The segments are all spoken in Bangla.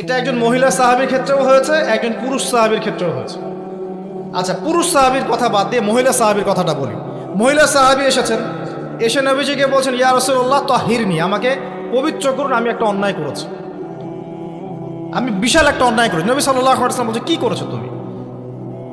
এটা একজন মহিলা সাহাবির ক্ষেত্রেও হয়েছে, একজন পুরুষ সাহাবির ক্ষেত্রেও হয়েছে। আচ্ছা পুরুষ সাহাবির কথা বাদ দিয়ে মহিলা সাহাবির কথাটা বলি। মহিলা সাহাবি এসেছেন, এসে নবীজিকে বলছেন, ইয়া রসুল্লাহ তাহিরনি আমাকে পবিত্র করুন, আমি একটা অন্যায় করেছি। আমি বিশাল একটা অন্যায় করেছি। নবী সাল্লাহ আসলাম বলছে, কী করেছ তুমি?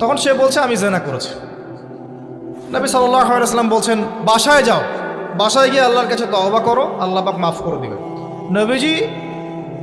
তখন সে বলছে, আমি জেনা করেছি। নবী সাল্লাহ আসলাম বলছেন, বাসায় যাও। বাসায় গিয়ে আল্লাহর কাছে তওবা করো, আল্লাহ পাক মাফ করে দিবে নবীজি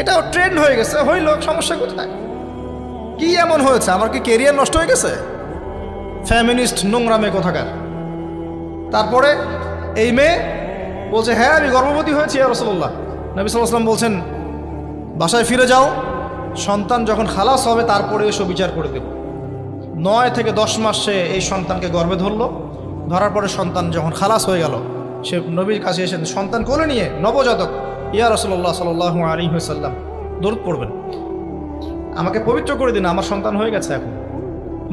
এটাও ট্রেন্ড হয়ে গেছে। হইল, সমস্যা কোথায়? কি এমন হয়েছে? আমার কি কেরিয়ার নষ্ট হয়ে গেছে? ফ্যামিনিস্ট নোংরামে কোথাকার? তারপরে এই মেয়ে বলছে হ্যাঁ আমি গর্ভবতী হয়েছি রসল্লাহ নবী সাল্লাম বলছেন, বাসায় ফিরে যাও, সন্তান যখন খালাস হবে, তারপরে এসো, বিচার করে দেব নয় থেকে দশ মাস সে এই সন্তানকে গর্বে ধরলো। ধরার পরে সন্তান যখন খালাস হয়ে গেল, সে নবীর কাছে এসে সন্তান কোলে নিয়ে নবজাতক ইয়া রসল্লাহ সাল্লাহ আলী সাল্লাম দরুদ পড়বেন। আমাকে পবিত্র করে দিন, আমার সন্তান হয়ে গেছে এখন।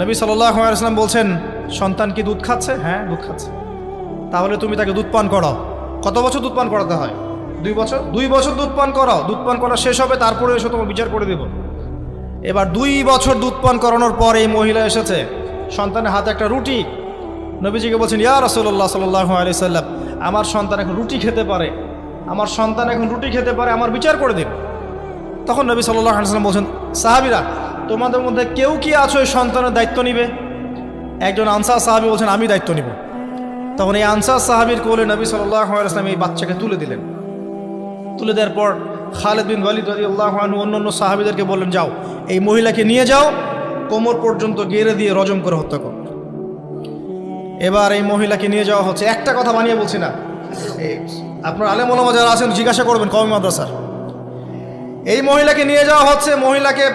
নবী সাল্লাহ আলাইসলাম বলছেন, সন্তান কি দুধ খাচ্ছে? হ্যাঁ দুধ খাচ্ছে। তাহলে তুমি তাকে দুধ পান করাও। কত বছর দুধ পান করাতে হয়? দুই বছর। দুই বছর দুধ পান করাও। দুধ পান করা শেষ হবে, তারপরে এসে তোমার বিচার করে দেব। এবার দুই বছর দুধ পান করানোর পর এই মহিলা এসেছে। সন্তানের হাতে একটা রুটি। নবীজিকে বলছেন, ইয়া রসল্লাহ সাল্লাহ আলি সাল্লাম আমার সন্তান এখন রুটি খেতে পারে। আমার সন্তান এখন রুটি খেতে পারে, আমার বিচার করে দিন। তখন নবী সাল্লাহ বলছেন, সাহাবিরা, তোমাদের মধ্যে কেউ কি আছো এই সন্তানের দায়িত্ব নিবে? একজন আনসার সাহাবি বলছেন, আমি দায়িত্ব নিব। তখন এই আনসার সাহাবির কোলে নবী আলাইসলাম এই বাচ্চাকে তুলে দিলেন। তুলে দেওয়ার পর খালেদ বিন ওয়ালিদ রাজি আল্লাহ অন্য অন্য সাহাবিদেরকে বললেন, যাও, এই মহিলাকে নিয়ে যাও, কোমর পর্যন্ত গেড়ে দিয়ে রজম করে হত্যা কর। এবার এই মহিলাকে নিয়ে যাওয়া হচ্ছে। একটা কথা বানিয়ে বলছি না। আপনার আলেমলমা যারা আছেন, জিজ্ঞাসা করবেন কমি মাদ্রাসার। এই মহিলাকে নিয়ে যাওয়া হচ্ছে, মহিলাকে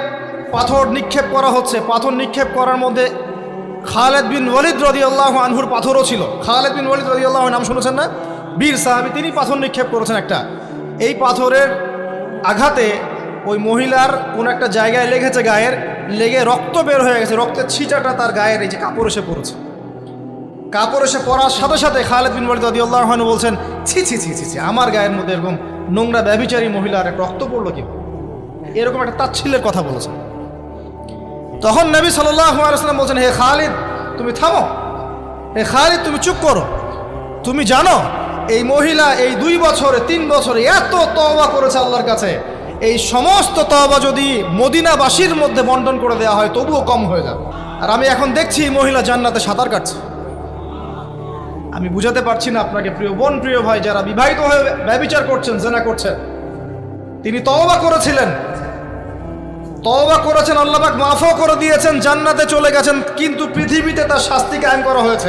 পাথর নিক্ষেপ করা হচ্ছে। পাথর নিক্ষেপ করার মধ্যে খালেদ বিন ওয়ালিদ রদি আল্লাহ আনহুর পাথরও ছিল। খালেদ বিন ওয়ালিদ রদি আল্লাহ নাম শুনেছেন না? বীর সাহাবি, তিনি পাথর নিক্ষেপ করেছেন একটা। এই পাথরের আঘাতে ওই মহিলার কোন একটা জায়গায় লেগেছে গায়ের, লেগে রক্ত বের হয়ে গেছে। রক্তের ছিটাটা তার গায়ের এই যে কাপড় এসে পড়েছে। কাপড় এসে পরার সাথে সাথে খালেদ বিন ওয়ালিদ রদি আল্লাহ বলছেন, ছি ছি ছি ছি ছি, আমার গায়ের মধ্যে এরকম নোংরা ব্যবিচারী মহিলার এক রক্ত পড়ল কি? এরকম একটা তাচ্ছিল্যের কথা বলেছেন। তখন নবী সাল্লাম বলছেন, হে খালিদ, তুমি থামো। হে খালিদ, তুমি চুপ করো। তুমি জানো, এই মহিলা এই দুই বছরে, তিন বছরে এত তওবা করেছে আল্লাহর কাছে। এই সমস্ত তওবা যদি মদিনাবাসীর মধ্যে বন্টন করে দেওয়া হয়, তবুও কম হয়ে যাবে। আর আমি এখন দেখছি মহিলা জান্নাতে সাঁতার কাটছে। আমি বুঝাতে পারছি না আপনাকে, প্রিয় বোন, প্রিয় ভাই, যারা বিবাহিত হয়ে ব্যবিচার করছেন, জেনা করছেন। তিনি তওবা করেছিলেন। তওবা করেছেন আল্লাহবাক মাফও করে দিয়েছেন, জান্নাতে চলে গেছেন, কিন্তু পৃথিবীতে তার শাস্তি কায়েম করা হয়েছে।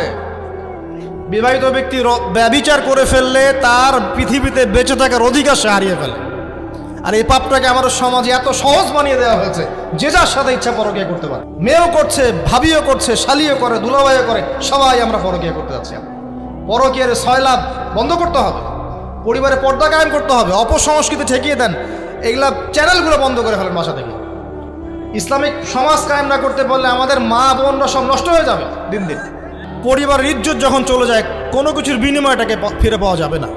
বিবাহিত ব্যক্তি র- ব্যভিচার করে ফেললে তার পৃথিবীতে বেঁচে থাকার অধিকার সে হারিয়ে ফেলে। আর এই পাপটাকে আমাদের সমাজে এত সহজ বানিয়ে দেওয়া হয়েছে, যে যার সাথে ইচ্ছা পরকিয়া করতে পারে। মেয়েও করছে, ভাবিও করছে, শালিও করে, দুলাভাইও করে, সবাই আমরা পরকিয়া করতে যাচ্ছি। পরকিয়ার লাভ বন্ধ করতে হবে। পরিবারে পর্দা কায়েম করতে হবে, অপসংস্কৃতি ঠেকিয়ে দেন। এগুলা চ্যানেলগুলো বন্ধ করে ফেলেন বাসা থেকে। ইসলামিক সমাজ কায়েম না করতে পারলে আমাদের মা বোনরা সব নষ্ট হয়ে যাবে দিন দিন। পরিবারের ইজ্জত যখন চলে যায়, কোনো কিছুর বিনিময়টাকে ফিরে পাওয়া যাবে না।